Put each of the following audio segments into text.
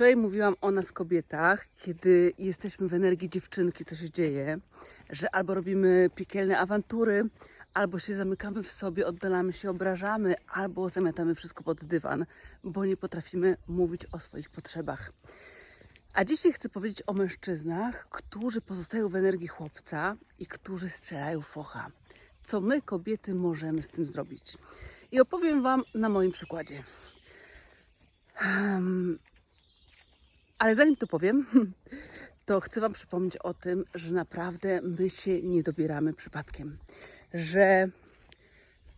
Wczoraj mówiłam o nas kobietach, kiedy jesteśmy w energii dziewczynki, co się dzieje, że albo robimy piekielne awantury, albo się zamykamy w sobie, oddalamy się, obrażamy, albo zamiatamy wszystko pod dywan, bo nie potrafimy mówić o swoich potrzebach. A dzisiaj chcę powiedzieć o mężczyznach, którzy pozostają w energii chłopca i którzy strzelają focha. Co my, kobiety, możemy z tym zrobić? I opowiem Wam na moim przykładzie. Ale zanim to powiem, to chcę Wam przypomnieć o tym, że naprawdę my się nie dobieramy przypadkiem. Że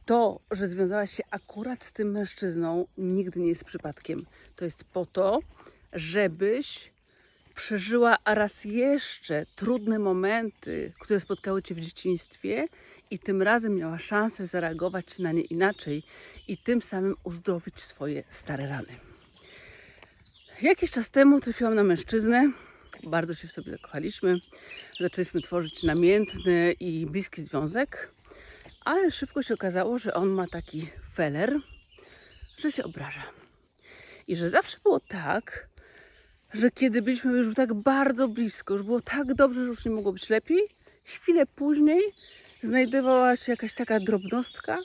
to, że związałaś się akurat z tym mężczyzną, nigdy nie jest przypadkiem. To jest po to, żebyś przeżyła raz jeszcze trudne momenty, które spotkały Cię w dzieciństwie i tym razem miała szansę zareagować na nie inaczej i tym samym uzdrowić swoje stare rany. Jakiś czas temu trafiłam na mężczyznę, bardzo się w sobie zakochaliśmy, zaczęliśmy tworzyć namiętny i bliski związek, ale szybko się okazało, że on ma taki feler, że się obraża. I że zawsze było tak, że kiedy byliśmy już tak bardzo blisko, już było tak dobrze, że już nie mogło być lepiej, chwilę później znajdowała się jakaś taka drobnostka,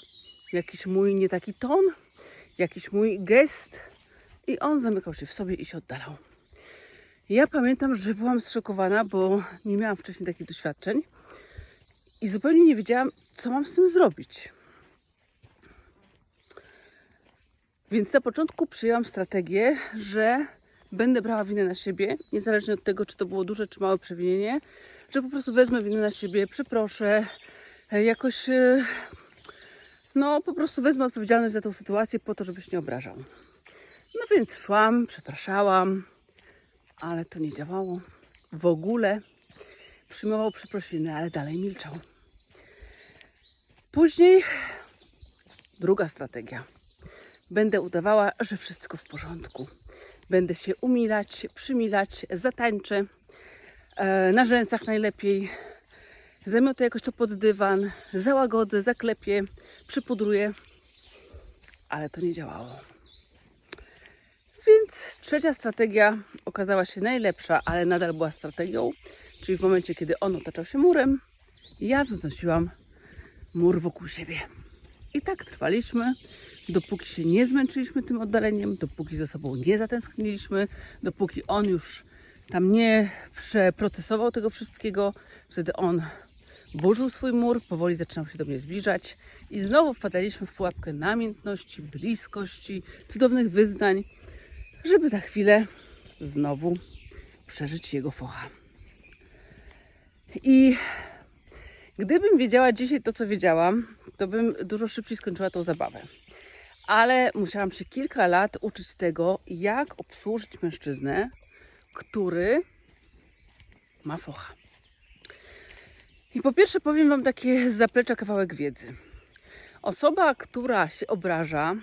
jakiś mój nie taki ton, jakiś mój gest i on zamykał się w sobie i się oddalał. Ja pamiętam, że byłam zszokowana, bo nie miałam wcześniej takich doświadczeń i zupełnie nie wiedziałam, co mam z tym zrobić. Więc na początku przyjęłam strategię, że będę brała winę na siebie, niezależnie od tego, czy to było duże czy małe przewinienie, że po prostu wezmę winę na siebie, przeproszę, e, jakoś, e, no po prostu wezmę odpowiedzialność za tą sytuację po to, żebyś nie obrażał. No więc szłam, przepraszałam, ale to nie działało. W ogóle przyjmował przeprosiny, ale dalej milczał. Później druga strategia. Będę udawała, że wszystko w porządku. Będę się umilać, przymilać, zatańczę e, na rzęsach najlepiej. Zamiotę jakoś to pod dywan, załagodzę, zaklepię, przypudruję, ale to nie działało. Więc trzecia strategia okazała się najlepsza, ale nadal była strategią, czyli w momencie, kiedy on otaczał się murem, ja wznosiłam mur wokół siebie. I tak trwaliśmy, dopóki się nie zmęczyliśmy tym oddaleniem, dopóki ze sobą nie zatęskniliśmy, dopóki on już tam nie przeprocesował tego wszystkiego, wtedy on burzył swój mur, powoli zaczynał się do mnie zbliżać i znowu wpadaliśmy w pułapkę namiętności, bliskości, cudownych wyznań, żeby za chwilę znowu przeżyć jego focha. I gdybym wiedziała dzisiaj to, co wiedziałam, to bym dużo szybciej skończyła tą zabawę. Ale musiałam się kilka lat uczyć tego, jak obsłużyć mężczyznę, który ma focha. I po pierwsze powiem Wam takie z zaplecza kawałek wiedzy. Osoba, która się obraża,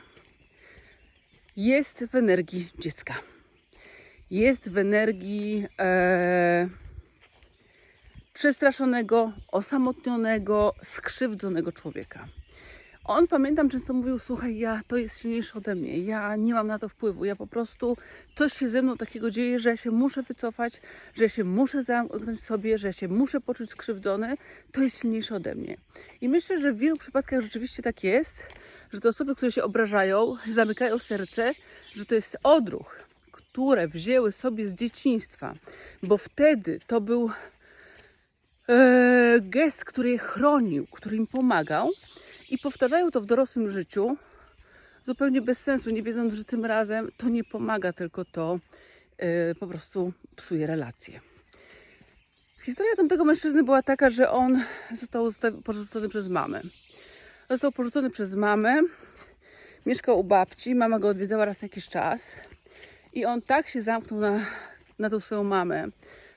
jest w energii dziecka. Jest w energii e, przestraszonego, osamotnionego, skrzywdzonego człowieka. On pamiętam często mówił: Słuchaj, ja to jest silniejsze ode mnie, ja nie mam na to wpływu, ja po prostu coś się ze mną takiego dzieje, że ja się muszę wycofać, że ja się muszę zamknąć sobie, że ja się muszę poczuć skrzywdzony, to jest silniejsze ode mnie. I myślę, że w wielu przypadkach rzeczywiście tak jest, że te osoby, które się obrażają, zamykają serce, że to jest odruch, które wzięły sobie z dzieciństwa, bo wtedy to był e, gest, który je chronił, który im pomagał i powtarzają to w dorosłym życiu zupełnie bez sensu, nie wiedząc, że tym razem to nie pomaga, tylko to e, po prostu psuje relacje. Historia tamtego mężczyzny była taka, że on został zosta- porzucony przez mamę. Został porzucony przez mamę, mieszkał u babci, mama go odwiedzała raz jakiś czas i on tak się zamknął na, na tą swoją mamę,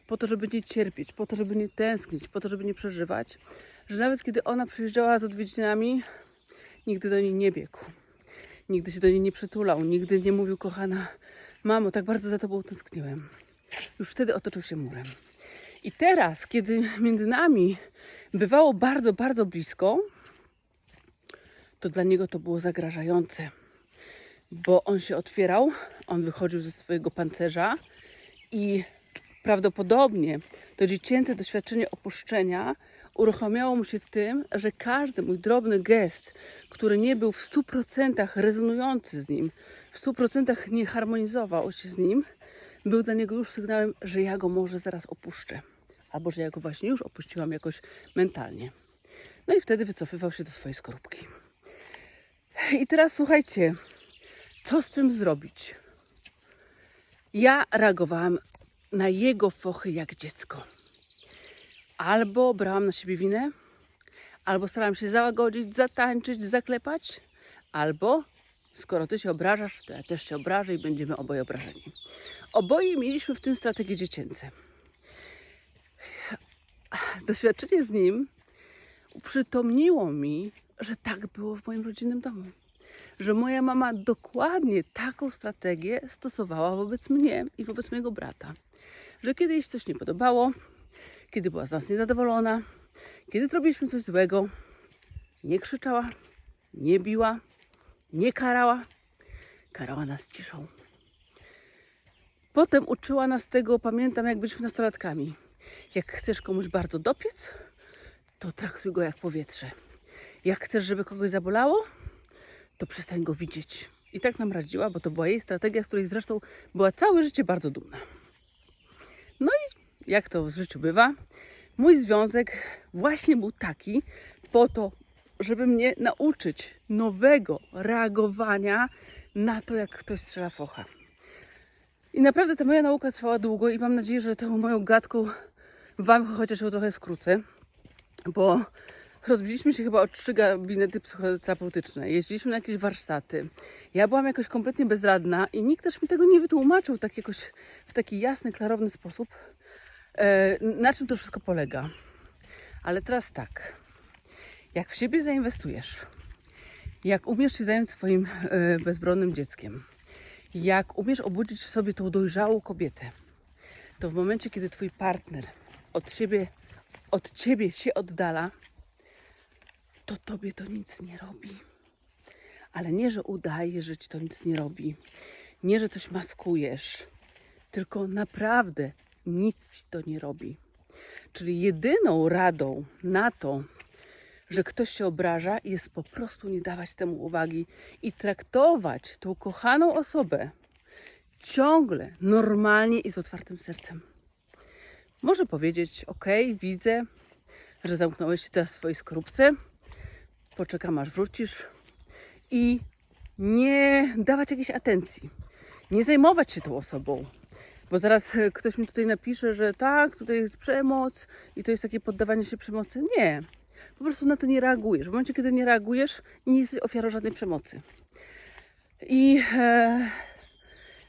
po to, żeby nie cierpieć, po to, żeby nie tęsknić, po to, żeby nie przeżywać, że nawet kiedy ona przyjeżdżała z odwiedzinami, nigdy do niej nie biegł. Nigdy się do niej nie przytulał, nigdy nie mówił, kochana mamo, tak bardzo za tobą tęskniłem. Już wtedy otoczył się murem. I teraz, kiedy między nami bywało bardzo, bardzo blisko, to dla niego to było zagrażające. bo on się otwierał, on wychodził ze swojego pancerza i prawdopodobnie to dziecięce doświadczenie opuszczenia uruchamiało mu się tym, że każdy mój drobny gest, który nie był w 100% rezonujący z nim, w 100% nie harmonizował się z nim, był dla niego już sygnałem, że ja go może zaraz opuszczę. Albo że ja go właśnie już opuściłam jakoś mentalnie. No i wtedy wycofywał się do swojej skorupki. I teraz słuchajcie, co z tym zrobić? Ja reagowałam na jego fochy jak dziecko. Albo brałam na siebie winę, albo starałam się załagodzić, zatańczyć, zaklepać, albo skoro ty się obrażasz, to ja też się obrażę i będziemy oboje obrażeni. Oboje mieliśmy w tym strategie dziecięce. Doświadczenie z nim uprzytomniło mi, że tak było w moim rodzinnym domu. Że moja mama dokładnie taką strategię stosowała wobec mnie i wobec mojego brata. Że kiedy jej coś nie podobało, kiedy była z nas niezadowolona, kiedy zrobiliśmy coś złego, nie krzyczała, nie biła, nie karała, karała nas ciszą. Potem uczyła nas tego, pamiętam jak byliśmy nastolatkami. Jak chcesz komuś bardzo dopiec, to traktuj go jak powietrze. Jak chcesz, żeby kogoś zabolało, to przestań go widzieć. I tak nam radziła, bo to była jej strategia, z której zresztą była całe życie bardzo dumna. No i jak to w życiu bywa, mój związek właśnie był taki po to, żeby mnie nauczyć nowego reagowania na to, jak ktoś strzela focha. I naprawdę ta moja nauka trwała długo i mam nadzieję, że tą moją gadką Wam chociaż ją trochę skrócę, bo rozbiliśmy się chyba o trzy gabinety psychoterapeutyczne, jeździliśmy na jakieś warsztaty. Ja byłam jakoś kompletnie bezradna i nikt też mi tego nie wytłumaczył tak jakoś w taki jasny, klarowny sposób, e, na czym to wszystko polega. Ale teraz tak, jak w siebie zainwestujesz, jak umiesz się zająć swoim e, bezbronnym dzieckiem, jak umiesz obudzić w sobie tą dojrzałą kobietę, to w momencie, kiedy twój partner od siebie, od ciebie się oddala, to tobie to nic nie robi. Ale nie, że udajesz, że ci to nic nie robi. Nie, że coś maskujesz, tylko naprawdę nic ci to nie robi. Czyli jedyną radą na to, że ktoś się obraża, jest po prostu nie dawać temu uwagi i traktować tą kochaną osobę ciągle, normalnie i z otwartym sercem. Może powiedzieć: OK, widzę, że zamknąłeś się teraz w swojej skorupce, poczekam aż wrócisz i nie dawać jakiejś atencji, nie zajmować się tą osobą. Bo zaraz e, ktoś mi tutaj napisze, że tak, tutaj jest przemoc i to jest takie poddawanie się przemocy. Nie. Po prostu na to nie reagujesz. W momencie, kiedy nie reagujesz, nie jesteś ofiarą żadnej przemocy. I e,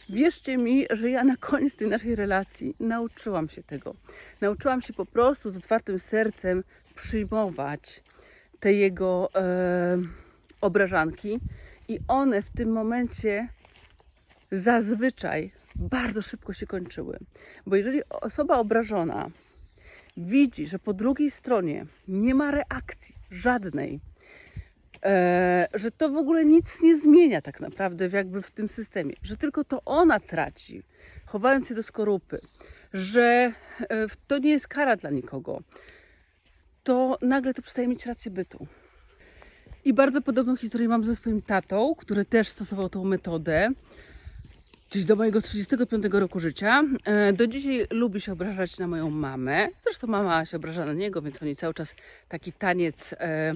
wierzcie mi, że ja na koniec tej naszej relacji nauczyłam się tego. Nauczyłam się po prostu z otwartym sercem przyjmować te jego e, obrażanki i one w tym momencie zazwyczaj bardzo szybko się kończyły. Bo jeżeli osoba obrażona widzi, że po drugiej stronie nie ma reakcji żadnej, e, że to w ogóle nic nie zmienia tak naprawdę jakby w tym systemie, że tylko to ona traci, chowając się do skorupy, że e, to nie jest kara dla nikogo, to nagle to przestaje mieć rację bytu. I bardzo podobną historię mam ze swoim tatą, który też stosował tą metodę gdzieś do mojego 35 roku życia. E, Do dzisiaj lubi się obrażać na moją mamę. Zresztą mama się obraża na niego, więc oni cały czas taki taniec e,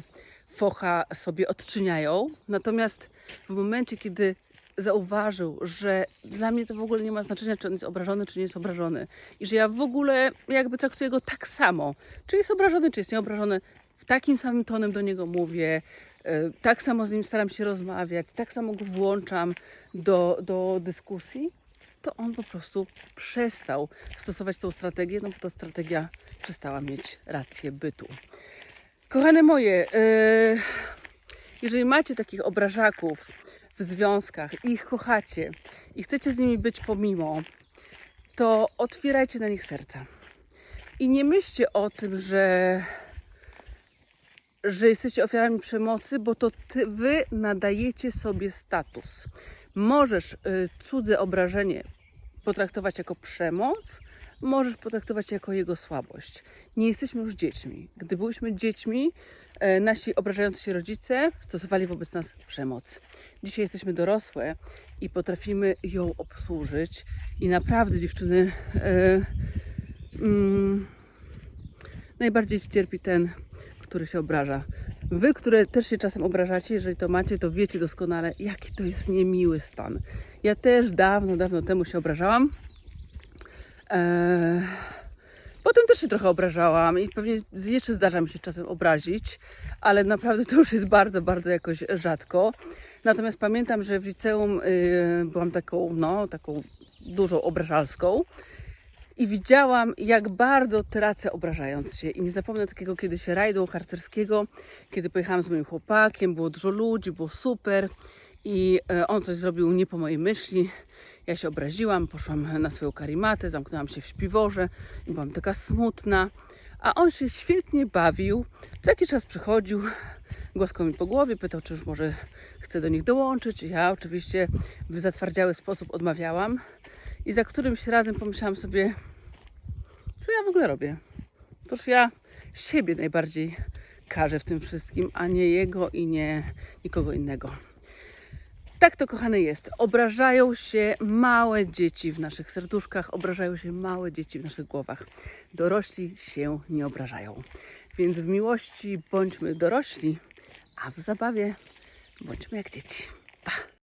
focha sobie odczyniają. Natomiast w momencie, kiedy zauważył, że dla mnie to w ogóle nie ma znaczenia, czy on jest obrażony, czy nie jest obrażony. I że ja w ogóle jakby traktuję go tak samo. Czy jest obrażony, czy jest nieobrażony. W takim samym tonem do niego mówię. e, Tak samo z nim staram się rozmawiać. Tak samo go włączam do, do dyskusji. To on po prostu przestał stosować tą strategię, no bo ta strategia przestała mieć rację bytu. Kochane moje, e, jeżeli macie takich obrażaków w związkach i ich kochacie i chcecie z nimi być pomimo, to otwierajcie na nich serca. I nie myślcie o tym, że, że jesteście ofiarami przemocy, bo to ty, wy nadajecie sobie status. Możesz y, cudze obrażenie potraktować jako przemoc, możesz potraktować jako jego słabość. Nie jesteśmy już dziećmi. Gdy byliśmy dziećmi, nasi obrażający się rodzice stosowali wobec nas przemoc. Dzisiaj jesteśmy dorosłe i potrafimy ją obsłużyć. I naprawdę, dziewczyny, e, mm, najbardziej cierpi ten, który się obraża. Wy, które też się czasem obrażacie, jeżeli to macie, to wiecie doskonale, jaki to jest niemiły stan. Ja też dawno, dawno temu się obrażałam. Eee, potem też się trochę obrażałam i pewnie jeszcze zdarza mi się czasem obrazić, ale naprawdę to już jest bardzo, bardzo jakoś rzadko. Natomiast pamiętam, że w liceum y, byłam taką, no, taką dużą obrażalską i widziałam, jak bardzo tracę obrażając się. I nie zapomnę takiego kiedyś rajdu harcerskiego, kiedy pojechałam z moim chłopakiem, było dużo ludzi, było super i e, on coś zrobił nie po mojej myśli. Ja się obraziłam, poszłam na swoją karimatę, zamknęłam się w śpiworze i byłam taka smutna. A on się świetnie bawił. Co jakiś czas przychodził, głaskał mi po głowie, pytał, czy już może chcę do nich dołączyć. Ja oczywiście w zatwardziały sposób odmawiałam. I za którymś razem pomyślałam sobie, co ja w ogóle robię? Toż ja siebie najbardziej karzę w tym wszystkim, a nie jego i nie nikogo innego. Tak to, kochane, jest. Obrażają się małe dzieci w naszych serduszkach, obrażają się małe dzieci w naszych głowach. Dorośli się nie obrażają. Więc w miłości bądźmy dorośli, a w zabawie bądźmy jak dzieci. Pa!